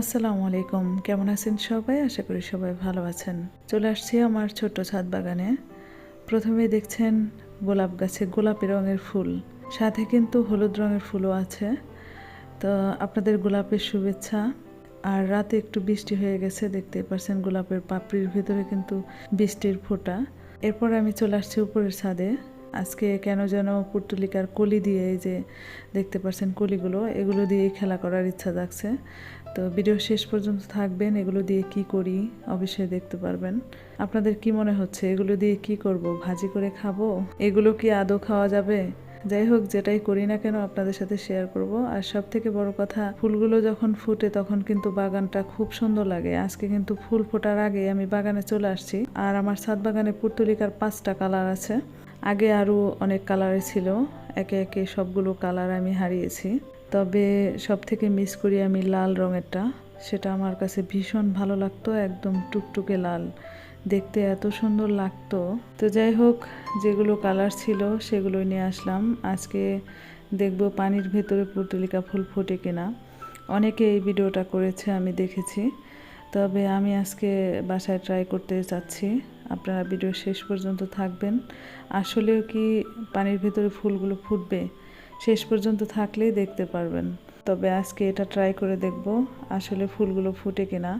আসসালামু আলাইকুম। কেমন আছেন সবাই? আশা করি সবাই ভালো আছেন। চলে আসছি আমার ছোট্ট ছাদ বাগানে। প্রথমে দেখছেন গোলাপ গাছে গোলাপি রঙের ফুল। সাথে কিন্তু হলুদ রঙের ফুলও আছে। তো আপনাদের গোলাপের শুভেচ্ছা। আর রাতে একটু বৃষ্টি হয়ে গেছে দেখতে পাচ্ছেন গোলাপের পাপড়ির ভিতরে কিন্তু বৃষ্টির ফোঁটা। এরপর আমি চলে আসছি উপরের ছাদে। আজকে কেন যেন পুর্তুলিকার কলি দিয়ে এই যে দেখতে পাচ্ছেন কলিগুলো, এগুলো দিয়ে খেলা করার ইচ্ছা জাগছে। তো ভিডিও শেষ পর্যন্ত থাকবেন, এগুলো দিয়ে কি করি অবশ্যই দেখতে পারবেন। আপনাদের কি মনে হচ্ছে, এগুলো দিয়ে কি করব? ভাজি করে খাব? এগুলো কি আদৌ খাওয়া যাবে? যাই হোক, যেটাই করি না কেন আপনাদের সাথে শেয়ার করব। আর সব থেকে বড় কথা, ফুলগুলো যখন ফুটে তখন কিন্তু বাগানটা খুব সুন্দর লাগে। আজকে কিন্তু ফুল ফোটার আগে আমি বাগানে চলে আসছি। আর আমার ছাদ বাগানে পুর্তলিকার পাঁচটা কালার আছে। আগে আরও অনেক কালার ছিল। একে একে সবগুলো কালার আমি হারিয়েছি। তবে সব থেকে মিস করি আমি লাল রঙেরটা। সেটা আমার কাছে ভীষণ ভালো লাগতো, একদম টুকটুকে লাল। দেখতে এত সুন্দর লাগতো। তো যাই হোক, যেগুলো কালার ছিল সেগুলো নিয়ে আসলাম। আজকে দেখব পানির ভেতরে পুর্তলিকা ফুল ফোটে কিনা। অনেকে এই ভিডিওটা করেছে, আমি দেখেছি। তবে আমি আজকে বাসায় ট্রাই করতে চাচ্ছি আপনারা ভিডিও শেষ পর্যন্ত থাকবেন। আসলেও কি পানির ভিতরে ফুলগুলো ফুটবে? শেষ পর্যন্ত থাকলেই দেখতে পারবেন। তবে আজকে এটা ট্রাই করে দেখব, আসলে ফুলগুলো ফুটে কিনা।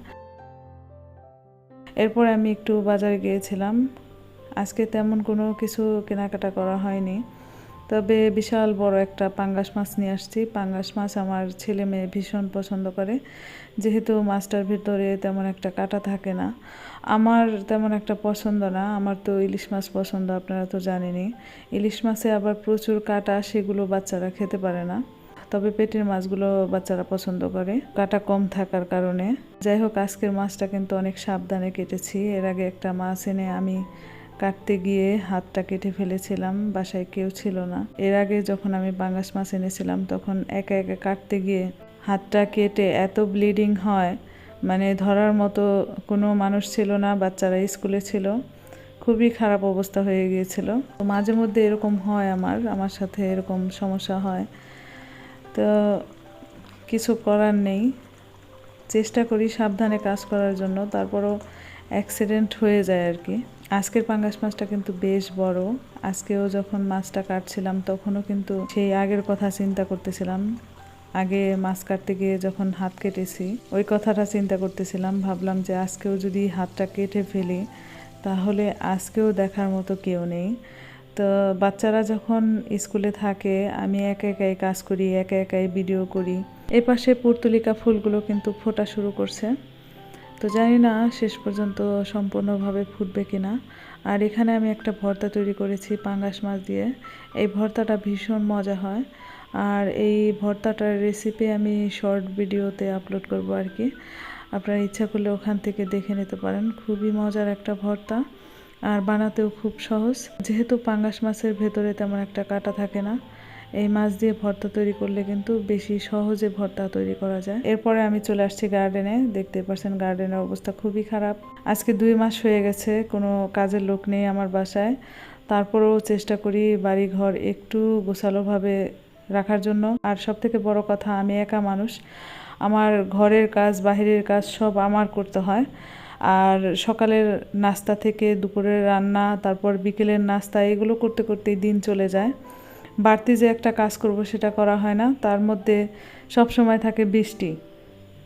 এরপর আমি একটু বাজারে গিয়েছিলাম। আজকে তেমন কোনো কিছু কেনাকাটা করা হয়নি। তবে বিশাল বড় একটা পাঙ্গাস মাছ নিয়ে আসছি। পাঙ্গাস মাছ আমার ছেলে মেয়ে ভীষণ পছন্দ করে। যেহেতু মাছটার ভিতরে তেমন একটা কাটা থাকে না। আমার তেমন একটা পছন্দ না। আমার তো ইলিশ মাছ পছন্দ, আপনারা তো জানেনই। ইলিশ মাছে আবার প্রচুর কাটা, সেগুলো বাচ্চারা খেতে পারে না। তবে পেটের মাছগুলো বাচ্চারা পছন্দ করে। কাটা কম থাকার কারণে। যাই হোক, আজকের মাছটা কিন্তু অনেক সাবধানে কেটেছি। এর আগে একটা মাছ এনে আমি কাটতে গিয়ে হাতটা কেটে ফেলেছিলাম, বাসায় কেউ ছিল না। এর আগে যখন আমি বাঙ্গাস মাছ এনেছিলাম, তখন একা একা কাটতে গিয়ে হাতটা কেটে এত ব্লিডিং হয় মানে ধরার মতো কোনো মানুষ ছিল না, বাচ্চারা স্কুলে ছিল। খুবই খারাপ অবস্থা হয়ে গিয়েছিল। তো মাঝে মধ্যে এরকম হয় আমার আমার সাথে এরকম সমস্যা হয়। তো কিছু করার নেই। চেষ্টা করি সাবধানে কাজ করার জন্য, তারপরও অ্যাক্সিডেন্ট হয়ে যায় আর কি। আজকের পাঙ্গাস মাছটা কিন্তু বেশ বড়। আজকেও যখন মাছটা কাটছিলাম, তখনও কিন্তু সেই আগের কথা চিন্তা করতেছিলাম। আগে মাছ কাটতে গিয়ে যখন হাত কেটেছি, ওই কথাটা চিন্তা করতেছিলাম। ভাবলাম যে আজকেও যদি হাতটা কেটে ফেলি, তাহলে আজকেও দেখার মতো কেউ নেই। তো বাচ্চারা যখন স্কুলে থাকে, আমি একা একাই কাজ করি, একা একাই ভিডিও করি। এপাশে পুর্তলিকা ফুলগুলো কিন্তু ফোটা শুরু করছে। তো জানি না শেষ পর্যন্ত সম্পূর্ণভাবে ফুটবে কি না আর এখানে আমি একটা ভর্তা তৈরি করেছি পাঙ্গাস মাছ দিয়ে। এই ভর্তাটা ভীষণ মজা হয়। আর এই ভর্তাটার রেসিপি আমি শর্ট ভিডিওতে আপলোড করব আর কি। আপনারা ইচ্ছা করলে ওখান থেকে দেখে নিতে পারেন। খুবই মজার একটা ভর্তা। আর বানাতেও খুব সহজ। যেহেতু পাঙ্গাস মাছের ভেতরে তেমন একটা কাটা থাকে না এই মাছ দিয়ে ভর্তা তৈরি করলে কিন্তু বেশি সহজে ভর্তা তৈরি করা যায়। এরপরে আমি চলে আসছি গার্ডেনে দেখতে পাচ্ছেন গার্ডেনের অবস্থা খুবই খারাপ। আজকে দুই মাস হয়ে গেছে, কোনো কাজের লোক নেই আমার বাসায়। তারপরেও চেষ্টা করি বাড়ি ঘর একটু গোছালোভাবে রাখার জন্য। আর সব থেকে বড় কথা, আমি একা মানুষ। আমার ঘরের কাজ, বাহিরের কাজ সব আমার করতে হয়। আর সকালের নাস্তা থেকে দুপুরের রান্না, তারপর বিকেলের নাস্তা, এগুলো করতে করতেই দিন চলে যায়। বাড়তি যে একটা কাজ করব সেটা করা হয় না। তার মধ্যে সব সময় থাকে বৃষ্টি।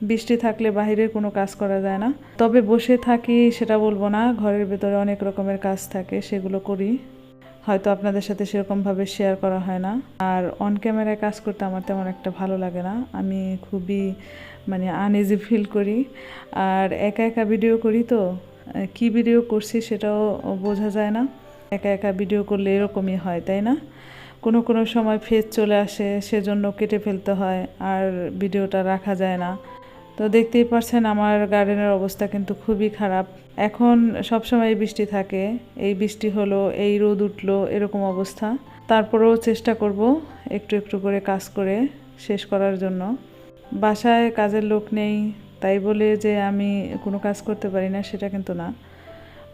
বৃষ্টি থাকলে বাহিরের কোনো কাজ করা যায় না। তবে বসে থাকি সেটা বলব না, ঘরের ভেতরে অনেক রকমের কাজ থাকে, সেগুলো করি। হয়তো আপনাদের সাথে সেরকমভাবে শেয়ার করা হয় না। আর অন ক্যামেরায় কাজ করতে আমার তেমন একটা ভালো লাগে না। আমি খুবই মানে আনইজি ফিল করি। আর একা একা ভিডিও করি তো কি ভিডিও করছি সেটাও বোঝা যায় না। একা একা ভিডিও করলে এরকমই হয়, তাই না? কোনো কোনো সময় ফেজ চলে আসে, সেজন্য কেটে ফেলতে হয় আর ভিডিওটা রাখা যায় না। তো দেখতেই পারছেন আমার গার্ডেনের অবস্থা কিন্তু খুবই খারাপ। এখন সবসময় বৃষ্টি থাকে, এই বৃষ্টি হলো, এই রোদ উঠল, এরকম অবস্থা। তারপরেও চেষ্টা করব একটু একটু করে কাজ করে শেষ করার জন্য। বাসায় কাজের লোক নেই, তাই বলে যে আমি কোনো কাজ করতে পারি না, সেটা কিন্তু না।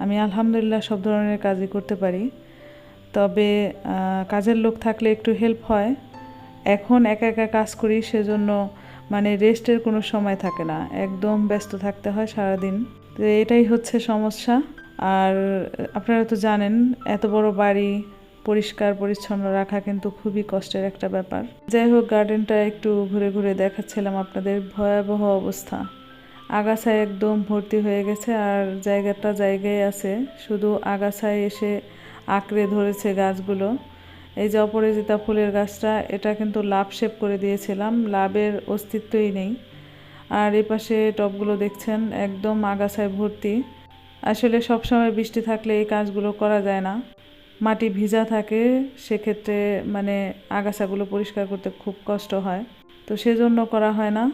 আমি আলহামদুলিল্লাহ সব ধরনের কাজই করতে পারি। তবে কাজের লোক থাকলে একটু হেল্প হয়। এখন একা একা কাজ করি সেজন্য মানে রেস্টের কোনো সময় থাকে না। একদম ব্যস্ত থাকতে হয় সারাদিন। তো এটাই হচ্ছে সমস্যা। আর আপনারা তো জানেন, এত বড় বাড়ি পরিষ্কার পরিচ্ছন্ন রাখা কিন্তু খুবই কষ্টের একটা ব্যাপার। যাই হোক গার্ডেনটা একটু ঘুরে ঘুরে দেখাচ্ছিলাম আপনাদের ভয়াবহ অবস্থা। আগাছায় একদম ভর্তি হয়ে গেছে আর জায়গাটা জায়গায় আছে। শুধু আগাছায় এসে আঁকড়ে ধরেছে গাছগুলো। এই যে অপরাজিতা ফুলের গাছটা, এটা কিন্তু লাভ শেপ করে দিয়েছিলাম, লাভের অস্তিত্বই নেই। আর এই পাশে টবগুলো দেখছেন, একদম আগাছায় ভর্তি। আসলে সবসময় বৃষ্টি থাকলে এই কাজগুলো করা যায় না। মাটি ভিজা থাকে, সেক্ষেত্রে মানে আগাছাগুলো পরিষ্কার করতে খুব কষ্ট হয়। তো সেজন্য করা হয় না।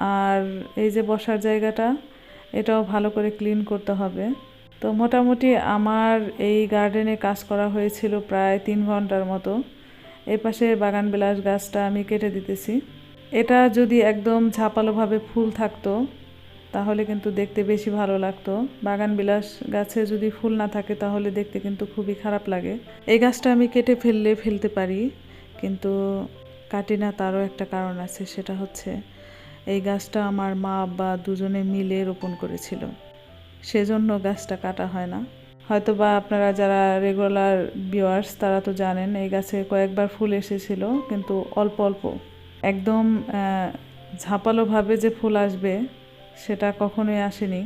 আর এই যে বসার জায়গাটা, এটাও ভালো করে ক্লিন করতে হবে। তো মোটামুটি আমার এই গার্ডেনে কাজ করা হয়েছিল প্রায় তিন ঘণ্টার মতো। এই পাশে বাগান বিলাস গাছটা আমি কেটে দিতেছি। এটা যদি একদম ঝাপালোভাবে ফুল থাকতো, তাহলে কিন্তু দেখতে বেশি ভালো লাগতো। বাগান বিলাস গাছে যদি ফুল না থাকে, তাহলে দেখতে কিন্তু খুবই খারাপ লাগে। এই গাছটা আমি কেটে ফেললে ফেলতে পারি, কিন্তু কাটি না তারও একটা কারণ আছে, সেটা হচ্ছে এই গাছটা আমার মা বা দুজনে মিলে রোপণ করেছিল। সেজন্য গাছটা কাটা হয় না। হয়তো বা আপনারা যারা রেগুলার ভিউয়ার্স তারা তো জানেন, এই গাছে কয়েকবার ফুল এসেছিল, কিন্তু অল্প অল্প। একদম ঝাপালোভাবে যে ফুল আসবে, সেটা কখনোই আসেনি।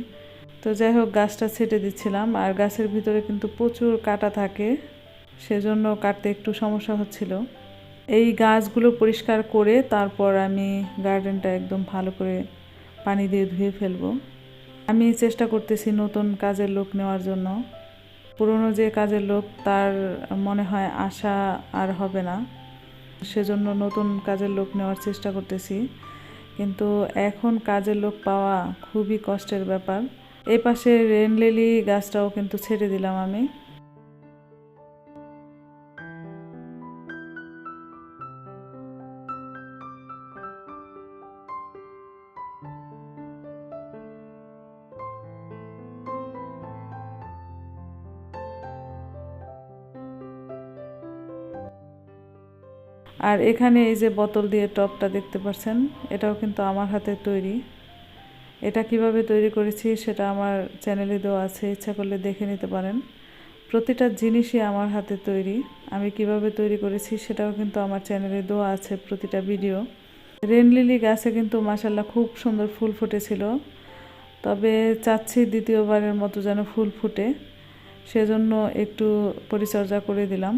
তো যাই হোক, গাছটা ছেটে দিচ্ছিলাম, আর গাছের ভিতরে কিন্তু প্রচুর কাটা থাকে, সেজন্য কাটতে একটু সমস্যা হচ্ছিল। এই গাছগুলো পরিষ্কার করে তারপর আমি গার্ডেনটা একদম ভালো করে পানি দিয়ে ধুয়ে ফেলব। আমি চেষ্টা করতেছি নতুন কাজের লোক নেওয়ার জন্য। পুরনো যে কাজের লোক, তার মনে হয় আশা আর হবে না। সেজন্য নতুন কাজের লোক নেওয়ার চেষ্টা করতেছি। কিন্তু এখন কাজের লোক পাওয়া খুবই কষ্টের ব্যাপার। এই পাশে রেনলেলি গাছটাও কিন্তু ছেড়ে দিলাম আমি। আর এখানে এই যে বোতল দিয়ে টপটা দেখতে পাচ্ছেন, এটাও কিন্তু আমার হাতে তৈরি। এটা কীভাবে তৈরি করেছি সেটা আমার চ্যানেলে দেওয়া আছে, ইচ্ছা করলে দেখে নিতে পারেন। প্রতিটা জিনিসই আমার হাতে তৈরি। আমি কীভাবে তৈরি করেছি সেটাও কিন্তু আমার চ্যানেলে দেওয়া আছে প্রতিটা ভিডিও। রেন লিলি গাছে কিন্তু মাসাল্লাহ খুব সুন্দর ফুল ফুটেছিল। তবে চাচ্ছি দ্বিতীয়বারের মতো যেন ফুল ফুটে, সেজন্য একটু পরিচর্যা করে দিলাম।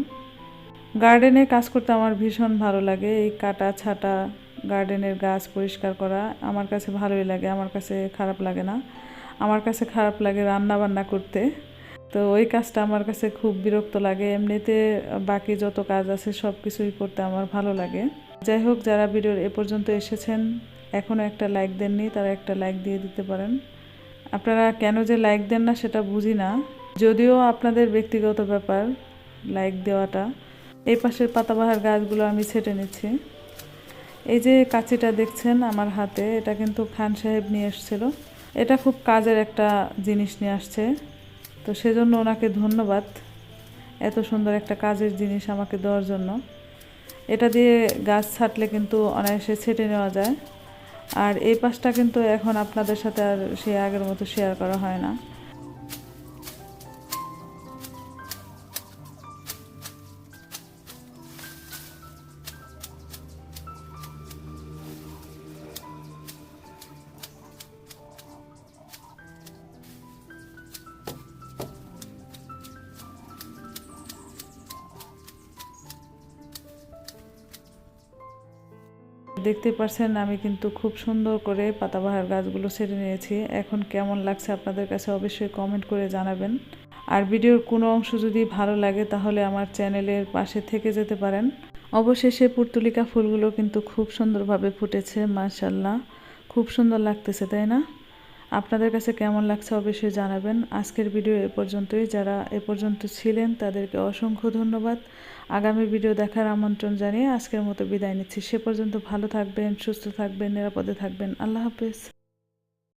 গার্ডেনে কাজ করতে আমার ভীষণ ভালো লাগে। এই কাটা, ছাটা গার্ডেনের গাছ পরিষ্কার করা আমার কাছে ভালোই লাগে, আমার কাছে খারাপ লাগে না। আমার কাছে খারাপ লাগে রান্না বান্না করতে। তো ওই কাজটা আমার কাছে খুব বিরক্ত লাগে। এমনিতে বাকি যত কাজ আছে সব কিছুই করতে আমার ভালো লাগে। যাই হোক, যারা ভিডিওর এ পর্যন্ত এসেছেন এখনও একটা লাইক দেননি, তারা একটা লাইক দিয়ে দিতে পারেন। আপনারা কেন যে লাইক দেন না সেটা বুঝি না। যদিও আপনাদের ব্যক্তিগত ব্যাপার লাইক দেওয়াটা। এই পাশের পাতাবাহার গাছগুলো আমি ছেটে নিচ্ছি। এই যে কাঁচিটা দেখছেন আমার হাতে, এটা কিন্তু খান সাহেব নিয়ে এসেছিল। এটা খুব কাজের একটা জিনিস নিয়ে আসছে। তো সেজন্য ওনাকে ধন্যবাদ এত সুন্দর একটা কাজের জিনিস আমাকে দেওয়ার জন্য। এটা দিয়ে গাছ ছাটলে কিন্তু অনায়াসে ছেটে নেওয়া যায়। আর এই পাশটা কিন্তু এখন আপনাদের সাথে আর সে আগের মতো শেয়ার করা হয় না। দেখতে পারছেন, আমি কিন্তু খুব সুন্দর করে পাতাবাহার গাছগুলো ছেড়ে নিয়েছি। এখন কেমন লাগছে আপনাদের কাছে অবশ্যই কমেন্ট করে জানাবেন। আর ভিডিওর কোনো অংশ যদি ভালো লাগে তাহলে আমার চ্যানেলের পাশে থেকে যেতে পারেন। অবশেষে পুর্তুলিকা ফুলগুলো কিন্তু খুব সুন্দরভাবে ফুটেছে মার্শাল্লাহ খুব সুন্দর লাগতেছে, তাই না? আপনাদের কাছে কেমন লাগছে অবশ্যই জানাবেন। আজকের ভিডিও এ পর্যন্তই। যারা এ পর্যন্ত ছিলেন, তাদেরকে অসংখ্য ধন্যবাদ। আগামী ভিডিও দেখার আমন্ত্রণ জানিয়ে আজকের মতো বিদায় নিচ্ছি। সে পর্যন্ত ভালো থাকবেন, সুস্থ থাকবেন, নিরাপদে থাকবেন। আল্লাহ হাফেজ।